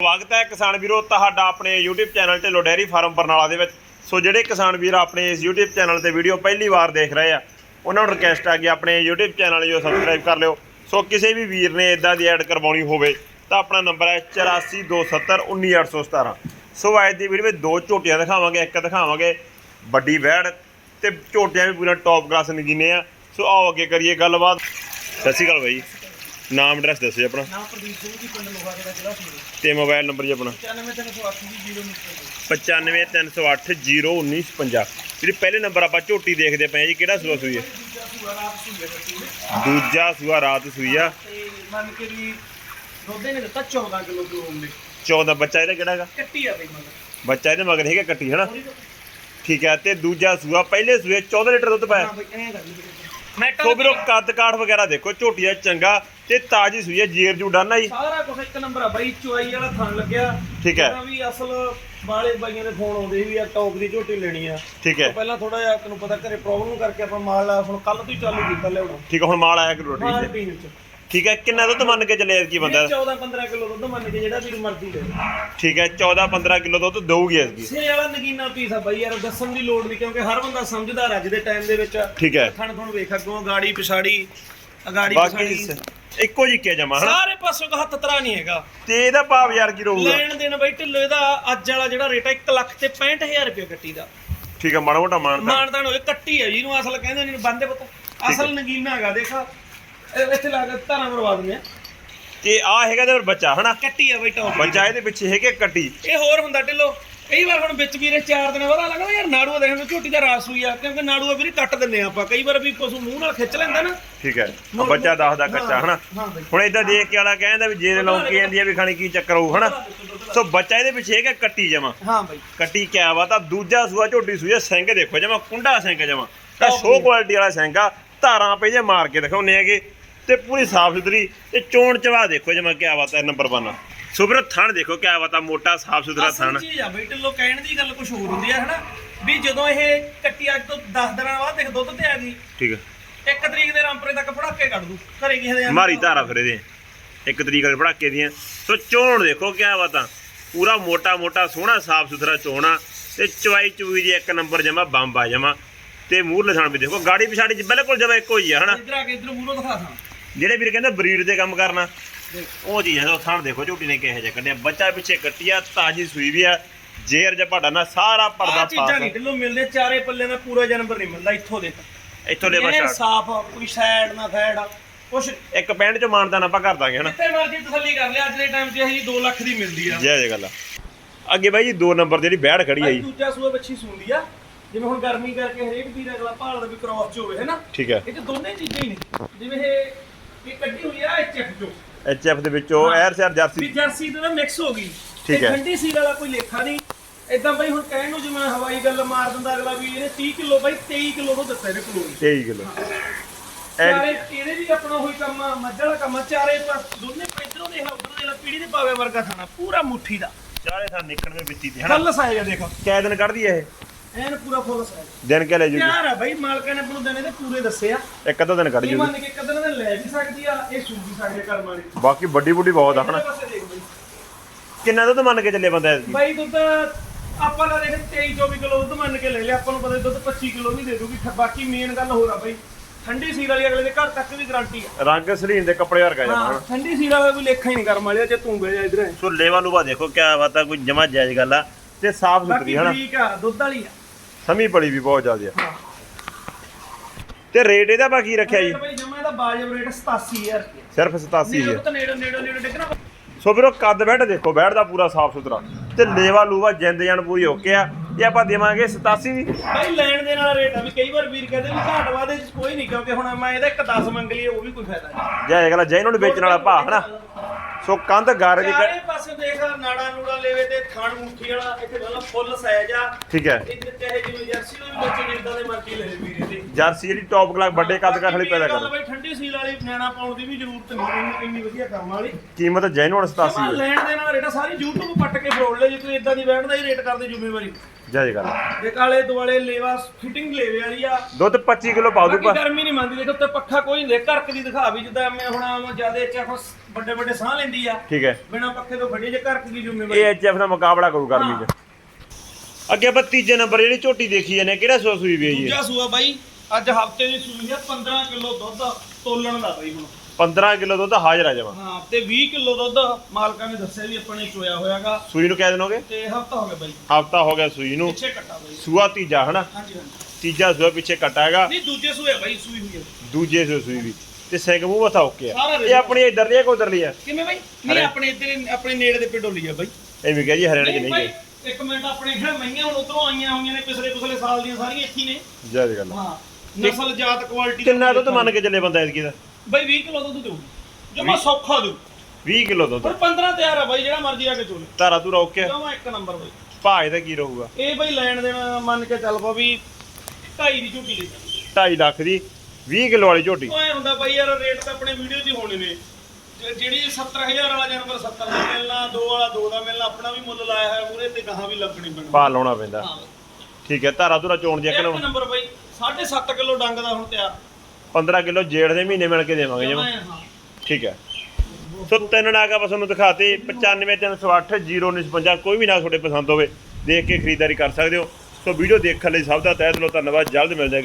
ਸਵਾਗਤ ਹੈ ਕਿਸਾਨ ਵੀਰੋ ਤੁਹਾਡਾ ਆਪਣੇ YouTube channel Dhillon dairy farm Barnala ਦੇ ਵਿੱਚ। ਸੋ ਜਿਹੜੇ ਕਿਸਾਨ ਵੀਰ ਆਪਣੇ ਇਸ YouTube ਚੈਨਲ ਤੇ ਵੀਡੀਓ ਪਹਿਲੀ ਵਾਰ ਦੇਖ ਰਹੇ ਆ, ਉਹਨਾਂ ਨੂੰ ਰਿਕਵੈਸਟ ਆ ਕਿ ਆਪਣੇ YouTube ਚੈਨਲ ਨੂੰ ਸਬਸਕ੍ਰਾਈਬ ਕਰ ਲਿਓ। ਸੋ ਕਿਸੇ ਵੀ ਵੀਰ ਨੇ ਇਦਾਂ ਦੀ ਐਡ ਕਰਵਾਉਣੀ ਹੋਵੇ ਤਾਂ ਆਪਣਾ ਨੰਬਰ ਹੈ 8427191817 ਸੋ ਅੱਜ ਦੀ ਵੀਡੀਓ ਵਿੱਚ ਦੋ ਝੋਟੀਆਂ ਦਿਖਾਵਾਂਗੇ, ਇੱਕ ਦਿਖਾਵਾਂਗੇ ਵੱਡੀ ਵੈੜ ਤੇ ਝੋਟੀਆਂ ਵੀ ਪੂਰਾ ਟੌਪ ਕਲਾਸ ਨਗੀਨੇ ਆ। ਸੋ ਆਓ ਅੱਗੇ ਕਰੀਏ ਗੱਲਬਾਤ। ਸਤਿ ਸ਼੍ਰੀ ਅਕਾਲ ਬਾਈ। ਨਾਮ ਐਡਰੈਸ ਦੱਸੋ ਜੀ ਆਪਣਾ। ਨਾਮ ਪ੍ਰਦੀਪ ਸਿੰਘ ਜੀ ਪਿੰਡ ਲੋਹਾ ਦਾ ਜ਼ਿਲ੍ਹਾ ਸੰਗਰੂਰ। ਤੇ ਮੋਬਾਈਲ ਨੰਬਰ ਜੀ ਆਪਣਾ। 94308 ਜੀ 0 953081950 ਜਿਹੜੀ ਪਹਿਲੇ ਨੰਬਰ ਆਪਾਂ ਝੋਟੀ ਦੇਖਦੇ ਪਏ ਜੀ ਕਿਹੜਾ ਸੂਆ ਸੂਈ ਹੈ ਦੂਜਾ ਸੂਆ ਰਾਤ ਸੂਈ ਆ ਮੰਨ ਕੇ ਵੀ ਦੁੱਧ ਨੇ ਦਿੱਤਾ 14 ਕਿਲੋ ਕਿਲੋ ਦੇ 14 ਬੱਚਾ ਇਹਦਾ ਕਿਹੜਾ ਹੈਗਾ? ਕੱਟੀ ਆ ਬਈ ਮਗਰ ਬੱਚਾ ਇਹਦੇ ਮਗਰ ਹੈਗਾ ਕੱਟੀ ਹਨਾ? ਠੀਕ ਹੈ ਤੇ ਦੂਜਾ ਸੂਆ ਪਹਿਲੇ ਸੂਏ 14 ਲੀਟਰ ਦੁੱਧ ਪਾਇਆ। ਹਾਂ ਬਈ ਐਂ ਕਰ ਲਈ ਮੈਂ ਸੋ ਵੀਰੋ ਕੱਦ ਕਾਠ ਵਗੈਰਾ ਦੇਖੋ ਝੋਟੀ ਦਾ ਚੰਗਾ ਤੇ ਤਾਜੀ ਸੂਈ ਹੈ ਜੇਰ ਜੂ ਡਾਨਾ ਜੀ। ਸਾਰਾ ਕੁਝ ਇੱਕ ਨੰਬਰ ਆ ਬਾਈ ਚੁਆਈ ਵਾਲਾ ਥਣ ਲੱਗਿਆ। ਠੀਕ ਹੈ। ਵੀ ਅਸਲ ਵਾਲੇ ਬਾਈਆਂ ਦੇ ਫੋਨ ਆਉਂਦੇ ਵੀ ਆ ਟੌਪ ਦੀ ਝੋਟੀ ਲੈਣੀ ਆ। ਠੀਕ ਹੈ। ਪਹਿਲਾਂ ਥੋੜਾ ਜਿਹਾ ਤੈਨੂੰ ਪਤਾ ਘਰੇ ਪ੍ਰੋਬਲਮ ਕਰਕੇ ਆਪਾਂ ਮਾਲ ਹੁਣ ਕੱਲ ਤੋਂ ਹੀ ਚਾਲੂ ਕੀਤਾ ਲਿਆਉਣਾ। ਠੀਕ ਹੈ ਹੁਣ ਮਾਲ ਆਇਆ ਕਰੋ ਮਾਲ ਠੀਕ ਹੈ ਪੀਣ ਚ। ਠੀਕ ਹੈ ਕਿੰਨਾ ਦੁੱਧ ਮੰਨ ਕੇ ਚੱਲੇ ਕੀ ਬੰਦਾ? 14 15 ਕਿਲੋ ਦੁੱਧ ਮੰਨ ਕੇ ਜਿਹੜਾ ਵੀਰ ਮਰਜ਼ੀ ਲੈ। ਠੀਕ ਹੈ 14 15 ਕਿਲੋ ਦੁੱਧ ਦਊਗੀ ਇਸਦੀ ਸੇ ਵਾਲਾ ਨਗੀਨਾ ਪੀਸ ਆ ਬਾਈ ਯਾਰ ਦੱਸਣ ਦੀ ਲੋੜ ਨਹੀਂ ਕਿਉਂਕਿ ਹਰ ਬੰਦਾ ਸਮਝਦਾਰ ਅੱਜ ਦੇ ਟਾਈਮ ਦੇ ਵਿੱਚ। ਠੀਕ ਹੈ। ਥਣ ਥਣ ਵੇਖ ਅੱਗੋਂ ਗਾੜੀ ਪਿਛਾੜੀ ਅਗਾੜੀ ਪਿਛਾੜੀ। ਇੱਕੋ ਜੀ ਕਿਆ ਜਮਾ ਹਨਾ? ਸਾਰੇ ਪਾਸੋਂ ਹੱਥ ਤਰਾ ਨਹੀਂ ਹੈਗਾ। ਤੇ ਇਹਦਾ ਭਾਵ ਯਾਰ ਕੀ ਰਹੂਗਾ? ਲੈਣ ਦੇਣ ਬਾਈ ਢਿੱਲੋ ਇਹਦਾ ਅੱਜ ਵਾਲਾ ਜਿਹੜਾ ਰੇਟ ਹੈ 1 ਲੱਖ ਤੇ 65000 ਰੁਪਏ ਕੱਟੀ ਦਾ। ਠੀਕ ਹੈ ਮਾੜਾ ਮੋਟਾ ਮਾਨਤਾ ਮਾਨਦਾਨ ਹੋਏ ਕੱਟੀ ਹੈ ਜਿਹਨੂੰ ਅਸਲ ਕਹਿੰਦੇ ਨੇ ਬੰਦੇ ਪੁੱਤ ਅਸਲ ਨਗੀਨਾ ਹੈਗਾ ਦੇਖਾ। ਇਹ ਇੱਥੇ ਲਾ ਕੇ ਧਾਰਾਂ ਮਰਵਾ ਦਿੰਦੇ ਆ। ਤੇ ਆ ਹੈਗਾ ਤੇ ਫਿਰ ਬੱਚਾ ਹਨਾ? ਕੱਟੀ ਆ ਬਾਈ ਟੌਪ। ਬੱਚਾ ਇਹਦੇ ਪਿੱਛੇ ਹੈਗੇ ਕੱਟੀ। ਇਹ ਹੋਰ ਹੁੰਦਾ ਢਿੱਲੋ ਕਈ ਵਾਰ ਹੁਣ ਵਿੱਚ ਵੀਰੇ ਚਾਰ ਦਿਨ ਬਾਅਦ ਲੱਗਦਾ ਯਾਰ ਨਾੜੂਆ ਦੇਖਣ ਨੂੰ ਝੋਟੀ ਦਾ ਰਾਸ ਹੋਈ ਆ ਕਿਉਂਕਿ ਨਾੜੂਆ ਵੀਰੇ ਕੱਟ ਦਿੰਨੇ ਆ ਆਪਾਂ। ਕਈ ਵਾਰ ਵੀ ਪਸ਼ੂ ਮੂੰਹ ਨਾਲ ਖਿੱਚ ਲੈਂਦਾ ਨਾ। ਠੀਕ ਹੈ। ਆ ਬੱਚਾ ਦੱਸਦਾ ਕੱਚਾ ਹਨਾ? ਹਾਂ ਬਾਈ। ਹੁਣ ਇਦਾਂ ਦੇਖ ਕੇ ਵਾਲਾ ਕਹਿੰਦਾ ਵੀ ਜੇ ਲੌਂਕੀ ਜਾਂਦੀ ਆ ਵੀ ਖਾਣੀ ਕੀ ਚੱਕਰ ਹੋਊ ਹਨਾ? ਸੋ ਬੱਚਾ ਇਹਦੇ ਪਿੱਛੇ ਹੈਗਾ ਕੱਟੀ ਜਮਾ। ਹਾਂ ਬਾਈ। ਕੱਟੀ ਕਿਆ ਵਾ ਤਾਂ ਦੂਜਾ ਸੂਆ ਝੋਟੀ ਸੂਈ ਆ ਸਿੰਘ ਦੇਖੋ ਜਮਾ ਕੁੰਡਾ ਸਿੰਘ ਜਮਾ। ਤਾਂ ਸ਼ੋ ਕੁਆਲਿਟੀ ਵਾਲਾ ਸਿੰਘ ਆ ਧਾਰਾਂ ਪਈ ਜੇ ਮਾਰ ਕੇ ਦਿਖਾਉਨੇ ਹੈਗੇ। ਤੇ ਪੂਰੀ ਸਾਫ਼ ਸੁਥਰੀ। ਤੇ ਚੋਣ ਚਵਾ ਦੇਖੋ ਜਮਾ ਕਿਆ ਬਾਤ ਹੈ ਨੰਬਰ 1 ਸੁਬਰ ਥਣ ਦੇਖੋ ਕਿਆ ਬਾਤ ਆ ਮੋਟਾ ਸਾਫ਼ ਸੁਥਰਾ ਥਣ। ਚੀਜ਼ ਆ ਬਈ ਢਿੱਲੋਂ ਕਹਿਣ ਦੀ ਗੱਲ ਕੁਝ ਹੋਰ ਹੁੰਦੀ ਆ ਹਨਾ? ਵੀ ਜਦੋਂ ਇਹ ਕੱਟੀ ਅੱਜ ਤੋਂ 10 ਦਿਨਾਂ ਬਾਅਦ ਦੇਖ ਦੁੱਧ ਤੇ ਆ ਗਈ ਠੀਕ ਹੈ ਇੱਕ ਤਰੀਕ ਦੇ ਰਾਮਪੁਰੇ ਤੱਕ ਪੜਾਕੇ ਕੱਢ ਦੂ ਘਰੇ ਕਿਸੇ ਦੇ ਮਾਰੀ ਧਾਰਾ ਫਿਰ ਇਹਦੇ ਇੱਕ ਤਰੀਕ ਵਾਲੇ ਪੜਾਕੇ ਦੀਆਂ। ਸੋ ਚੋਣ ਦੇਖੋ ਕਿਆ ਬਾਤਾਂ ਪੂਰਾ ਮੋਟਾ ਮੋਟਾ ਸੋਹਣਾ ਸਾਫ਼ ਸੁਥਰਾ ਚੋਣਾ ਤੇ ਚਵਾਈ ਚੂਈ ਦੀ ਇੱਕ ਨੰਬਰ ਜਮਾ ਬੰਬ ਆ ਜਮਾ। ਤੇ ਮੂਹਰਲੇ ਥਣ ਵੀ ਦੇਖੋ ਗਾੜੀ ਪਿਛਾੜੀ ਚ ਬਿਲਕੁਲ ਜਮਾ ਇੱਕੋ ਹੀ ਆ ਹਨਾ? ਇਧਰ ਆ ਕੇ ਇਧਰ ਮੂਹਰੋਂ ਦਿਖਾ ਥਾਂ। ਜਿਹੜੇ ਵੀਰ ਕਹਿੰਦੇ ਬਰੀਡ ਦੇ ਕੰਮ ਕਰਨਾ ਉਹ ਚੀਜ਼ ਹੈ ਥਣ ਦੇਖੋ ਝੋਟੀ ਨੇ ਕਿਹੋ ਜਿਹਾ ਕੱਢਿਆ ਬੱਚਾ ਪਿੱਛੇ ਕੱਟਿਆ ਤਾਜੀ ਸੂਈ ਵੀ ਆ ਜੇਰ ਜਪਾੜਾ ਨਾ ਸਾਰਾ ਪਰਦਾ ਆ। ਚੀਜ਼ਾਂ ਨਹੀਂ ਪਾਸ ਢਿੱਲੋਂ ਮਿਲਦੇ ਚਾਰੇ ਪੱਲੇ ਦਾ ਪੂਰਾ ਜਾਨਵਰ ਨਹੀਂ ਮਿਲਦਾ ਇੱਥੋਂ ਦੇ। ਇੱਥੋਂ ਦੇ ਬਸ ਸਾਫ਼ ਕੋਈ ਸਾਈਡ ਨਾ ਫੈੜ ਕੁਛ ਇੱਕ ਪੈਂਟ ਚ ਮਾਨਦਾਨ ਆਪਾਂ ਕਰ ਦਾਂਗੇ ਹਨਾ? ਜਿੱਥੇ ਮਰਜ਼ੀ ਤਸੱਲੀ ਕਰ ਲਿਆ ਅੱਜ ਦੇ ਟਾਈਮ 'ਚ ਇਹ 2 ਲੱਖ ਦੀ ਮਿਲਦੀ ਆ। ਜੈ ਜੈ ਗੱਲ। ਅੱਗੇ ਬਾਈ ਜੀ ਦੋ ਨੰਬਰ ਜਿਹੜੀ ਬੈੜ ਖੜੀ ਆ ਭਾਈ ਜੀ ਦੂਜਾ ਸੂਆ ਬੱਚੀ ਸੁਣਦੀ ਆ। ਜਿਵੇਂ ਹੁਣ ਗਰਮੀ ਕਰਕੇ ਹਰੇਕ ਵੀਰ ਅਗਲਾ ਭਾਲਦਾ ਵੀ ਕ੍ਰਾਸ ਚ ਹੋਵੇ ਹੈਨਾ? ਠੀਕ ਹੈ। ਇਹ ਤੇ ਦੋਨੇ ਚੀਜ਼ਾਂ ਹੀ ਨੇ। ਜਿਵੇਂ ਇਹ ਕੱਢੀ ਹੋਈ ਆ ਐਚਐਫ ਚੋਂ ਐਚ ਐਫ ਦੇ ਵਿੱਚੋਂ ਐਰ ਸਿਆਰ ਵੀ ਜਰਸੀ ਜਰਸੀ ਦੇ ਨਾਲ ਮਿਕਸ ਹੋ ਗਈ। ਠੀਕ ਤੇ ਹੈ। ਠੰਡੀ ਸੀਲ ਵਾਲਾ ਕੋਈ ਲੇਖਾ ਨਹੀਂ। ਇਦਾਂ ਬਈ ਹੁਣ ਕਹਿਣ ਨੂੰ ਜਿਵੇਂ ਹਵਾਈ ਗੱਲ ਮਾਰ ਦਿੰਦਾ ਅਗਲਾ ਵੀ ਇਹਨੇ 30 ਕਿਲੋ ਬਈ 23 ਕਿਲੋ ਤੋਂ ਦਿੱਤਾ ਇਹਨੇ ਕਿਲੋ। 23 ਕਿਲੋ ਚਾਰੇ ਇਹਦੇ ਵੀ ਆਪਣਾ ਉਹੀ ਕੰਮ ਆ ਮੱਝ ਵਾਲਾ ਕੰਮ ਆ। ਚਾਰੇ ਪਰ ਦੋਨੇ ਇਧਰੋਂ ਦੇ ਉਧਰੋਂ ਦੇ ਲਾ ਪੀੜੀ ਦੇ ਪਾਵੇ ਵਰਗਾ ਖਾਣਾ ਪੂਰਾ ਮੁੱਠੀ ਦਾ। ਚਾਰੇ ਥਾਂ ਵਿੱਚ ਹੀ ਤੇ ਹਨਾ? ਫੁੱਲ ਸਾਈਜ਼ ਆ ਦੇਖ। ਕੈ ਦਿਨ ਕੱਢਦੀ ਐ ਇਹ। ਐਨ ਪੂਰਾ ਫੁੱਲ ਸਾਈਜ਼ ਦਿਨ ਕੇ ਲੈ ਜੂਗੀ? ਪਿਆਰ ਆ ਬਈ ਮਾਲਕਾਂ ਨੇ ਆਪਣੂ ਦੇਣੇ ਤੇ ਪੂਰੇ ਦੱਸੇ ਆ। ਇੱਕ ਅੱਧਾ ਦਿਨ ਕੱਢ ਇਹ ਜੂਗੀ। ਮੰਨ ਕੇ ਕਦਰ ਨੇ ਲੈ ਵੀ ਸਕਦੀ ਆ ਇਹ ਸੂਝ ਵੀ ਸਕਦੇ ਕਰਮ ਵਾਲੀ। ਬਾਕੀ ਵੱਡੀ ਬੁੱਢੀ ਬਹੁਤ ਆ ਹਨਾ? ਇਹਦੇ ਪਾਸੇ ਦੇਖ ਬਈ। ਕਿੰਨਾ ਦੁੱਧ ਮੰਨ ਕੇ ਚੱਲੇ ਬੰਦਾ ਐਤਕੀ? ਬਾਈ ਦੁੱਧ ਆਪਾਂ ਦਾ ਦੇਖ 23 24 ਕਿਲੋ ਦੁੱਧ ਮੰਨ ਕੇ ਲੈ ਲਿਆ ਆਪਾਂ ਨੂੰ ਪਤਾ ਦੁੱਧ 25 ਕਿਲੋ ਵੀ ਦੇ ਦੂਗੀ। ਖ- ਬਾਕੀ ਮੇਨ ਗੱਲ ਹੋਰ ਆ ਬਾਈ ਠੰਡੀ ਸੀਲ ਵਾਲੀ ਅਗਲੇ ਦੇ ਘਰ ਤੱਕ ਵੀ ਗਾਰੰਟੀ ਆ। ਰੰਗ ਸਲੀਨ ਦੇ ਕੱਪੜੇ ਵਰਗਾ ਹਾਂ ਜਾਣਾ ਠੰਡੀ ਸੀਲ ਵਾਲਾ ਕੋਈ ਲੇਖਾ ਹੀ ਨਹੀਂ ਕਰਮ ਵਾਲਿਆ ਜੇ ਤੂੰ ਬਹਿ ਜਾ ਇਧਰ। ਸੋ ਲੇਵਾ ਲੂਵਾ ਦੇਖੋ ਕਿਆ ਬਾਤ ਆ ਕੋਈ ਜਮਾ ਜਾਇਜ਼ ਗੱਲ ਆ ਤੇ ਸਾਫ਼ ਬਾਕੀ ਸੁਥਰੀ ਹਨਾ? ਠੀਕ ਆ ਦੁੱਧ ਵਾਲੀ ਆ। ਸਮੀ ਬੜੀ ਵੀ ਬਹੁਤ ਜ਼ਿਆਦਾ ਆ। ਤੇ ਰੇਟ ਇਹਦਾ ਬਾਕੀ ਰੱਖਿਆ ਜੀ? ਰੇਟ ਬਾਈ ਜਮਾ ਇਹਦਾ ਬਾਜਬ ਰੇਟ 87000 ਰੁਪਏ। ਸਿਰਫ 87 ਨੇੜੇ ਹੈ ਤਾਂ ਨੇੜੇ ਨੇੜੇ ਨੇੜੇ ਡਿੱਗਣਾ ਸੋ ਵੀਰੋ ਕੱਦ ਬੈਠ ਦੇਖੋ ਬੈਠ ਦਾ ਪੂਰਾ ਸਾਫ਼ ਸੁਥਰਾ। ਤੇ ਲੇਵਾ ਲੂਵਾ ਜਿੰਦ ਜਾਨ ਪੂਰੀ ਓਕੇ ਆ। ਇਹ ਆਪਾਂ ਦੇਵਾਂਗੇ 87 ਦੀ ਬਾਈ ਲੈਣ ਦੇ ਨਾਲ ਰੇਟ ਆ ਵੀ ਕਈ ਵਾਰ ਵੀਰ ਕਹਿੰਦੇ ਵੀ ਘਾਟ ਵਾਦੇ ਚ ਕੋਈ ਨਹੀਂ ਕਿਉਂਕਿ ਹੁਣ ਮੈਂ ਇਹਦਾ ਇੱਕ 10 ਮੰਗ ਲਈ ਉਹ ਵੀ ਕੋਈ ਫਾਇਦਾ ਨਹੀਂ। ਜੈ ਅਗਲਾ ਜੈ ਨੂੰ ਵੇਚਣ ਵਾਲਾ ਭਾ ਹਨਾ? ਸੋ ਕੰਧ ਗਾਰੇ ਦੀ ਚਾਰੇ ਪਾਸੇ ਦੇਖ ਨਾੜਾ ਨੂੜਾ ਲੈਵੇ ਤੇ ਥਣ ਮੁੱਠੀ ਵਾਲਾ ਇੱਥੇ ਵਾਲਾ ਫੁੱਲ ਸਾਈਜ਼ ਆ। ਠੀਕ ਹੈ। ਇੱਥੇ ਚਾਹੇ ਜਿਵੇਂ ਜਰਸੀ ਨੂੰ ਵੀ ਬੱਚੇ ਜਿੱਦਾਂ ਦੇ ਮਰਜ਼ੀ ਲੈ ਵੀਰੇ ਤੇ ਜਰਸੀ ਜਿਹੜੀ ਟੌਪ ਕਲਾਸ ਵੱਡੇ ਕੱਦ ਕਾਠ ਵਾਲੀ ਪੈਦਾ ਕਰ ਬਈ ਠੰਡੀ ਸੀਲ ਵਾਲੀ ਨਿਆਣਾ ਪਾਉਣ ਦੀ ਵੀ ਜ਼ਰੂਰਤ ਨਹੀਂ ਇੰਨੀ- ਇੰਨੀ ਵਧੀਆ ਕੰਮ ਵਾਲੀ। ਕੀਮਤ ਜੈਨੂਨ 87 ਸਮਾਂ ਹੈ। ਲੈਣ ਦੇ ਨਾਲ ਰੇਟਾ ਸਾਰੀ YouTube ਪੱਟ ਕੇ ਫਰੋੜ ਲੈ ਜੇ ਕੋਈ ਇਦਾਂ ਦੀ ਬੈਠਦਾ ਹੀ ਰੇਟ ਕਰਦੇ ਜ਼ਿੰਮੇਵਾਰੀ। ਜੈ ਜੈ ਗੱਲ ਦੇ ਕਾਲੇ ਦੁਆਲੇ ਲੇਵਾ ਫਿਟਿੰਗ ਲੇਵੇ ਵਾਲੀ ਆ। ਦੁੱਧ 25 ਕਿਲੋ ਬਾਕੀ ਦੂਗਾ। ਗਰਮੀ ਨਹੀਂ ਮੰਨਦੀ ਦੇਖੋ ਤੇ ਪੱਖਾ ਕੋਈ ਨਹੀਂ ਘਰਕ ਦੀ ਦਿਖਾ ਵੀ ਜਿੱਦਾਂ ਮੈਂ ਹੁਣ ਆਮ ਜਿਆਦੇ ਚ ਹੁਣ ਵੱਡੇ ਵੱਡੇ ਸਾਹ ਲੈਂਦੀ ਆ। ਠੀਕ ਹੈ। ਬਿਨਾ ਪੱਖੇ ਤੋਂ ਫੜੀ ਜੇ ਘਰਕ ਦੀ ਜ਼ਿੰਮੇਵਾਰੀ। ਇਹ ਐਚਐਫ ਦਾ ਮੁਕਾਬਲਾ ਕਰੂ ਗਰਮੀ 'ਚ। ਅੱਗੇ ਆਪਾਂ ਤੀਜੇ ਨੰਬਰ ਜਿਹੜੀ ਝੋਟੀ ਦੇਖੀ ਜਾਂਦੇ ਕਿਹੜਾ ਸੂਆ ਸੂਈ ਵੀ ਹੈ ਦੂਜਾ ਸੂਆ ਬਾਈ ਅੱਜ ਹਫ਼ਤੇ ਦੀ ਸੂਈ ਆ 15 ਕਿਲੋ ਦੁੱਧ ਤੋਲਣ ਦਾ ਬਾਈ ਹੁਣ। 15 ਕਿਲੋ ਦੁੱਧ ਹਾਜ਼ਰ ਆ ਜਾਵਾ ਹਾਂ ਤੇ 20 ਕਿਲੋ ਦੁੱਧ ਮਾਲਕਾਂ ਨੇ ਦੱਸਿਆ ਵੀ ਆਪਾਂ ਨੇ ਚੋਇਆ ਹੋਇਆਗਾ। ਸੂਈ ਨੂੰ ਕਹਿ ਦੇਣੋਗੇ ਤੇ ਹਫਤਾ ਹੋ ਗਿਆ ਬਾਈ। ਹਫਤਾ ਹੋ ਗਿਆ ਸੂਈ ਨੂੰ। ਪਿੱਛੇ ਕੱਟਾ ਬਾਈ। ਸੂਆ ਤੀਜਾ ਹਨਾ? ਹਾਂਜੀ ਹਾਂਜੀ। ਤੀਜਾ ਸੂਆ ਪਿੱਛੇ ਕੱਟਾ ਹੈਗਾ। ਨਹੀਂ ਦੂਜੇ ਸੂਏ ਬਾਈ ਸੂਈ ਹੋਈ ਹੈ ਦੂਜੇ ਸੂਏ ਸੂਈ ਵੀ। ਤੇ ਸਿੰਘ ਮੂੰਹ ਮੱਥਾ ਓਕੇ ਆ। ਸਾਰਾ ਇਹ ਆਪਣੀ ਇਧਰ ਲਈ ਆ ਉਧਰ ਲਈ ਆ? ਕਿਵੇਂ ਬਾਈ। ਨਹੀਂ ਆਪਣੇ ਇੱਧਰ ਆਪਣੇ ਨੇੜੇ ਦੇ ਪਿੰਡੋਂ ਲਈ ਆ ਬਾਈ। ਇਹ ਵੀ ਕਿਹਾ ਜੀ ਹਰਿਆਣੇ 'ਚ ਨਹੀਂ ਬਾਈ ਗਏ। ਇੱਕ ਮਿੰਟ ਆਪਣੇ ਜਿਹੜੇ ਮਈਆਂ ਹੁਣ ਉਧਰੋਂ ਆਈਆਂ ਹੋਈਆਂ ਨੇ ਪਿਛਲੇ ਪਿਛਲੇ ਸਾਲ ਦੀਆਂ ਸਾਰੀਆਂ ਇੱਥੇ ਹੀ ਨੇ। ਜੈ ਜੈ ਗੱਲ ਹਾਂ ਨਸਲ ਜਾਤ ਕੁਆਲਿਟੀ ਕਿੰਨਾ ਦੁੱਧ ਮੰਨ ਕੇ ਚੱਲੇ ਬੰਦਾ ਇਸਕੀ ਦਾ? ਬਾਈ 20 ਕਿਲੋ ਦੁੱਧ ਦੇਊਗੀ ਜਮਾ ਸੌਖਾ ਦੇਊ 20 ਕਿਲੋ ਦੁੱਧ। ਪਰ 15 ਤਿਆਰ ਆ ਬਾਈ ਜਿਹੜਾ ਮਰਜ਼ੀ ਆ ਕੇ ਚੋਲੇ। ਧਾਰਾ ਤੂੰ ਰੋਕ ਕੇ ਜਮਾ ਇੱਕ ਨੰਬਰ ਬਾਈ। ਭਾਜ ਦਾ ਕੀ ਰਹੂਗਾ? ਇਹ ਬਾਈ ਲੈਣ ਦੇਣਾ ਮੰਨ ਕੇ ਚੱਲ ਪਾ ਵੀ ਢਾਈ ਦੀ ਝੂਟੀ ਲਈ 2.5 ਲੱਖ ਦੀ 20 ਕਿਲੋ ਵਾਲੀ ਝੋਟੀ। ਐ ਹੁੰਦਾ ਬਾਈ ਯਾਰ ਰੇਟ ਤਾਂ ਆਪਣੇ ਵੀਡੀਓ 'ਚ ਹੀ ਹੋਣੇ ਨੇ। ਜਿਹੜੀ 70000 ਵਾਲਾ ਜਾਨਵਰ 70 ਦਾ ਮਿਲਣਾ 2 ਵਾਲਾ 2 ਦਾ ਮਿਲਣਾ ਆਪਣਾ ਵੀ ਮੁੱਲ ਲਾਇਆ ਹੋਇਆ ਮੂਰੇ ਤੇ ਗਾਹਾਂ ਵੀ ਲੱਗਣੀ ਪੈਣੀ। ਭਾਅ ਲਾਉਣਾ ਪੈਂਦਾ। ਠੀਕ ਹੈ ਧਾਰਾ ਤੂਰਾ ਚੋਣ ਦੀ ਇੱਕ ਕਿਲੋ। ਨੰਬਰ ਬਾਈ 7.5 ਕਿਲੋ ਡੰਗ ਦਾ ਹੁਣ ਤਿਆਰ। 15 ਕਿਲੋ ਜੇੜ ਦੇ ਮਹੀਨੇ ਮਿਲ ਕੇ ਦੇਵਾਂਗੇ ਜਮਾ। ਹਾਂ। ਠੀਕ ਹੈ। ਸੋ ਤਿੰਨ ਨਾਗਾ ਬਸ ਤੁਹਾਨੂੰ ਦਿਖਾਤੇ 95308 0955 ਕੋਈ ਵੀ ਨਾ ਤੁਹਾਡੇ ਪਸੰਦ ਹੋਵੇ ਦੇਖ ਕੇ ਖਰੀਦਦਾਰੀ ਕਰ ਸਕਦੇ ਹੋ। ਸੋ ਵੀਡੀਓ ਦੇਖਣ ਲਈ ਸਭ ਦਾ ਤਹਿ ਦਿਲੋਂ ਧੰਨਵਾਦ ਜਲਦ ਮਿਲ ਜਾਏਗੀ